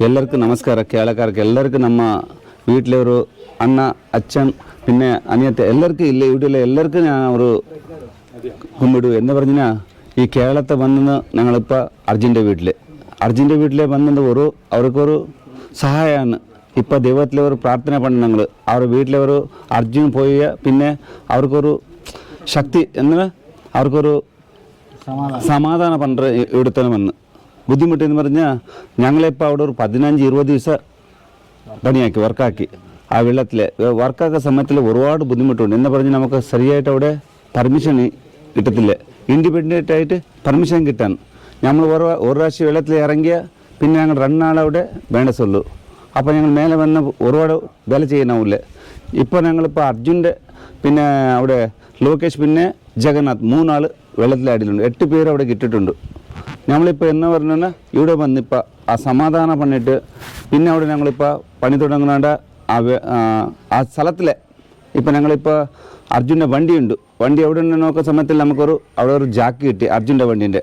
ಎಲ್ಲರಿಗೂ ನಮಸ್ಕಾರ ಕೇಳಕಾರಕ್ಕೆ ಎಲ್ಲರಿಗೂ ನಮ್ಮ വീട്ടിലൊരു അണ്ണ അച്ഛൻ പിന്നെ അനിയത്തെ എല്ലാവർക്കും ഇല്ല ഇവിടെയുള്ള എല്ലാവർക്കും ഞാൻ ഒരു കുമ്പിടു എന്ന് പറഞ്ഞാൽ ഈ കേരളത്തെ വന്നത് ഞങ്ങളിപ്പോൾ അർജുൻ്റെ വീട്ടിൽ അർജുൻ്റെ വീട്ടിലെ വന്നത് ഒരു അവർക്കൊരു സഹായമാണ് ഇപ്പോൾ ദൈവത്തിലെ ഒരു പ്രാർത്ഥന പണ്ട് ഞങ്ങൾ അവർ വീട്ടിലെ ഒരു അർജുൻ പോയ പിന്നെ അവർക്കൊരു ശക്തി എന്ന് അവർക്കൊരു സമാധാനം പണ്ട് ഇവിടുത്തെ വന്ന് ബുദ്ധിമുട്ട് എന്ന് പറഞ്ഞാൽ ഞങ്ങളിപ്പോൾ അവിടെ ഒരു പതിനഞ്ച് ഇരുപത് ദിവസം പണിയാക്കി വർക്കാക്കി. ആ വെള്ളത്തിൽ വർക്കാക്കുന്ന സമയത്തിൽ ഒരുപാട് ബുദ്ധിമുട്ടുണ്ട്. എന്ന് പറഞ്ഞ് നമുക്ക് ശരിയായിട്ട് അവിടെ പെർമിഷൻ കിട്ടത്തില്ല. ഇൻഡിപെൻഡന്റ് ആയിട്ട് പെർമിഷൻ കിട്ടാൻ നമ്മൾ ഒരു ഒരു പ്രാവശ്യം വെള്ളത്തിൽ ഇറങ്ങിയ പിന്നെ ഞങ്ങൾ രണ്ടാളവിടെ വേണ്ട സൊല്ലു അപ്പോൾ ഞങ്ങൾ മേലെ വന്ന് ഒരുപാട് വില ചെയ്യാനാവില്ല ഇപ്പോൾ ഞങ്ങളിപ്പോൾ അർജുന്റെ പിന്നെ അവിടെ ലോകേഷ് പിന്നെ ജഗന്നാഥ് മൂന്നാൾ വെള്ളത്തിലാടിയിട്ടുണ്ട് എട്ട് പേര് അവിടെ കിട്ടിയിട്ടുണ്ട്. നമ്മളിപ്പോൾ എന്ന് പറഞ്ഞാൽ ഇവിടെ വന്നിപ്പോൾ ആ സമാധാനം പണിയിട്ട് പിന്നെ അവിടെ ഞങ്ങളിപ്പോൾ പണി തുടങ്ങുന്നതുകൊണ്ട് ആ സ്ഥലത്തിലെ ഇപ്പം ഞങ്ങളിപ്പോൾ അർജുന്റെ വണ്ടിയുണ്ട്. വണ്ടി എവിടെ ഉണ്ട് നോക്കുന്ന സമയത്തിൽ നമുക്കൊരു അവിടെ ഒരു ജാക്ക് കിട്ടി അർജുന്റെ വണ്ടീന്റെ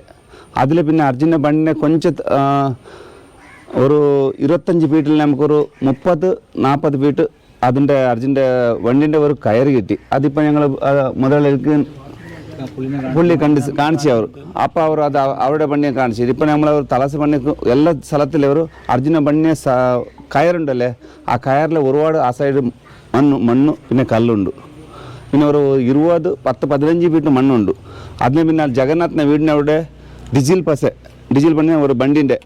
അതിൽ പിന്നെ അർജുന്റെ വണ്ടിനെ കൊഞ്ച ഒരു ഇരുപത്തഞ്ച് ഫീറ്റിൽ നമുക്കൊരു മുപ്പത് നാൽപ്പത് ഫീറ്റ് അതിന്റെ അർജുന്റെ വണ്ടിന്റെ ഒരു കയറ് കിട്ടി. അതിപ്പോൾ ഞങ്ങൾ മുതലെടുക്കാൻ പുള്ളി കണ്ടി കാണിച്ചു അവർ അപ്പോൾ അവർ അത് അവ- അവരുടെ പണിയെ കാണിച്ചു ഇപ്പം നമ്മൾ അവർ തലസ് പണി എല്ലാ സ്ഥലത്തിലും ഒരു അർജുന പണിയെ സ- കയറുണ്ടല്ലേ ആ കയറിൽ ഒരുപാട് ആ സൈഡ് മണ്ണ് മണ്ണ് പിന്നെ കല്ലുണ്ട് പിന്നെ ഒരു ഇരുപത് പത്ത് പതിനഞ്ച് ഫീറ്റ് മണ്ണുണ്ട് അതിന് പിന്നെ ജഗന്നാഥിന്റെ വീടിനവിടെ ഡിജിൽ പസെ ഡിജിൽ പണിയ ഒരു ബണ്ടിന്റെ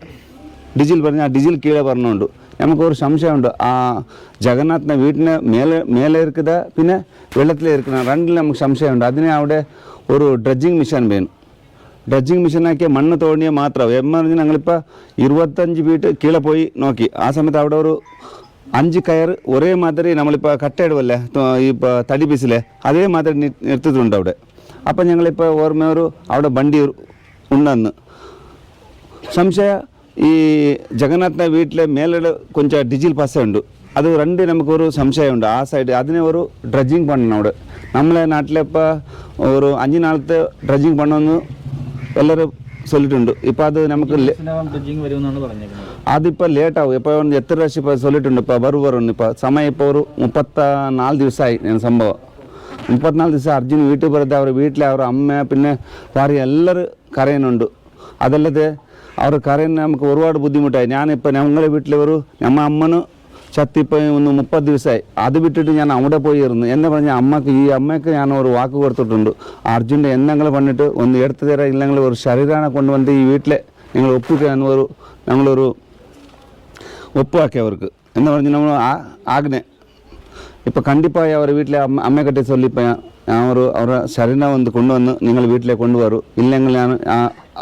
ഡിജിൽ പറഞ്ഞ ആ ഡിജിൽ കീഴെ പറഞ്ഞുണ്ട് നമുക്കൊരു സംശയമുണ്ട് ആ ജഗന്നാഥിന്റെ വീട്ടിന് മേലെ മേലെ ഇരിക്കുന്ന പിന്നെ വെള്ളത്തിൽ ഇരിക്കുന്ന. രണ്ടിലും നമുക്ക് സംശയമുണ്ട് അതിന് അവിടെ ഒരു ഡ്രഡ്ജിങ് മിഷൻ വേണം. ഡ്രഡ്ജിങ് മിഷനാക്കിയ മണ്ണ് തോണിയ മാത്രം. എന്ന് പറഞ്ഞാൽ ഞങ്ങളിപ്പോൾ ഇരുപത്തഞ്ച് ഫീറ്റ് കീഴെ പോയി നോക്കി. ആ സമയത്ത് അവിടെ ഒരു അഞ്ച് കയർ ഒരേ മാതിരി നമ്മളിപ്പോൾ കട്ടയിടുമല്ലേ ഈ ഇപ്പോൾ തടി പീസിലെ അതേ മാതിരി നി- നിർത്തിയിട്ടുണ്ട് അവിടെ. അപ്പം ഞങ്ങളിപ്പോൾ ഓർമ്മ ഒരു അവിടെ വണ്ടി ഉണ്ടെന്ന്. സംശയ ഈ ജഗന്നാഥിന്റെ വീട്ടിലെ മേലയുടെ കൊഞ്ചം ഡിജിൽ പസുണ്ട് അത് രണ്ട് നമുക്ക് ഒരു സംശയമുണ്ട് ആ സൈഡ് അതിനെ ഒരു ഡ്രഡ്ജിങ് പണ്ണണം അവിടെ നമ്മളെ നാട്ടിലെ ഇപ്പോൾ ഒരു അഞ്ച് നാളത്തെ ഡ്രഡ്ജിങ് പണ്ണമെന്ന് എല്ലാവരും சொல்லிட்டு இப்போ அது நமக்கு அது இப்போ லேட் ஆகும் இப்போ வந்து எத்தனை வருஷம் இப்போ சொல்லிட்டு இப்போ வரும் வரும் இப்போ சமயம் இப்போ ஒரு முப்பத்த நாலு திவசம் ஆகி என் சம்பவம் முப்பத்தினாலு திவசம் அர்ஜுன் வீட்டு பிறந்த அவர் வீட்டில் அவர் அம்மா பின்ன வாரி எல்லாரும் கரையணுண்டு அதல்லது അവർക്കറിയാൻ നമുക്ക് ഒരുപാട് ബുദ്ധിമുട്ടായി. ഞാനിപ്പോൾ ഞങ്ങളുടെ വീട്ടിൽ ഒരു ഞമ്മ അമ്മന് ചത്തിപ്പോയി ഒന്ന് മുപ്പത് ദിവസമായി അത് വിട്ടിട്ട് ഞാൻ അവിടെ പോയി ഇരുന്നു എന്നെ പറഞ്ഞ അമ്മയ്ക്ക് ഈ അമ്മയ്ക്ക് ഞാൻ ഒരു വാക്ക് കൊടുത്തിട്ടുണ്ട്. അർജുന്റെ എന്നങ്ങൾ പണിട്ട് ഒന്ന് എടുത്തു തരാം ഇല്ലെങ്കിൽ ഒരു ശരീരാനെ കൊണ്ടുവന്ന് ഈ വീട്ടിലെ നിങ്ങൾ ഒപ്പിക്കാൻ ഒരു ഞങ്ങളൊരു ഒപ്പാക്കി അവർക്ക് എന്ന് പറഞ്ഞ് നമ്മൾ ആഗ്നെ ഇപ്പോൾ കണ്ടിപ്പായി അവർ വീട്ടിലെ അമ്മ അമ്മയെക്കട്ടെ ചൊല്ലിപ്പോൾ ഞാൻ ഒരു അവരുടെ ശരീരം ഒന്ന് കൊണ്ടുവന്ന് നിങ്ങൾ വീട്ടിലേക്ക് കൊണ്ടുവരും. ഇല്ലെങ്കിൽ ഞാൻ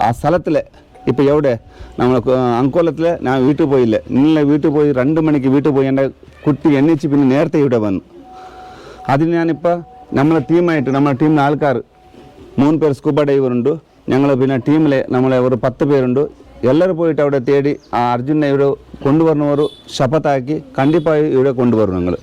ആ സ്ഥലത്തിലെ സ്ഥലത്തിൽ ഇപ്പോൾ എവിടെ നമ്മൾ അങ്കോലത്തിൽ ഞാൻ വീട്ടിൽ പോയില്ല ഇന്നലെ വീട്ടിൽ പോയി രണ്ട് മണിക്ക് വീട്ടിൽ പോയി എന്റെ കുട്ടി എണ്ണിച്ച് പിന്നെ നേരത്തെ ഇവിടെ വന്നു അതിന് ഞാനിപ്പോൾ നമ്മളെ ടീമായിട്ട് നമ്മളെ ടീമിലെ ആൾക്കാർ മൂന്ന് പേർ സ്കൂബ ഡൈവർ ഉണ്ട് ഞങ്ങൾ പിന്നെ ടീമിലെ നമ്മളെ ഒരു പത്ത് പേരുണ്ട് എല്ലാവരും പോയിട്ട് അവിടെ തേടി ആ അർജുനെ ഇവിടെ കൊണ്ടുവരുന്ന ഒരു ശപത്താക്കി കണ്ടിപ്പായി ഇവിടെ കൊണ്ടുവരും ഞങ്ങൾ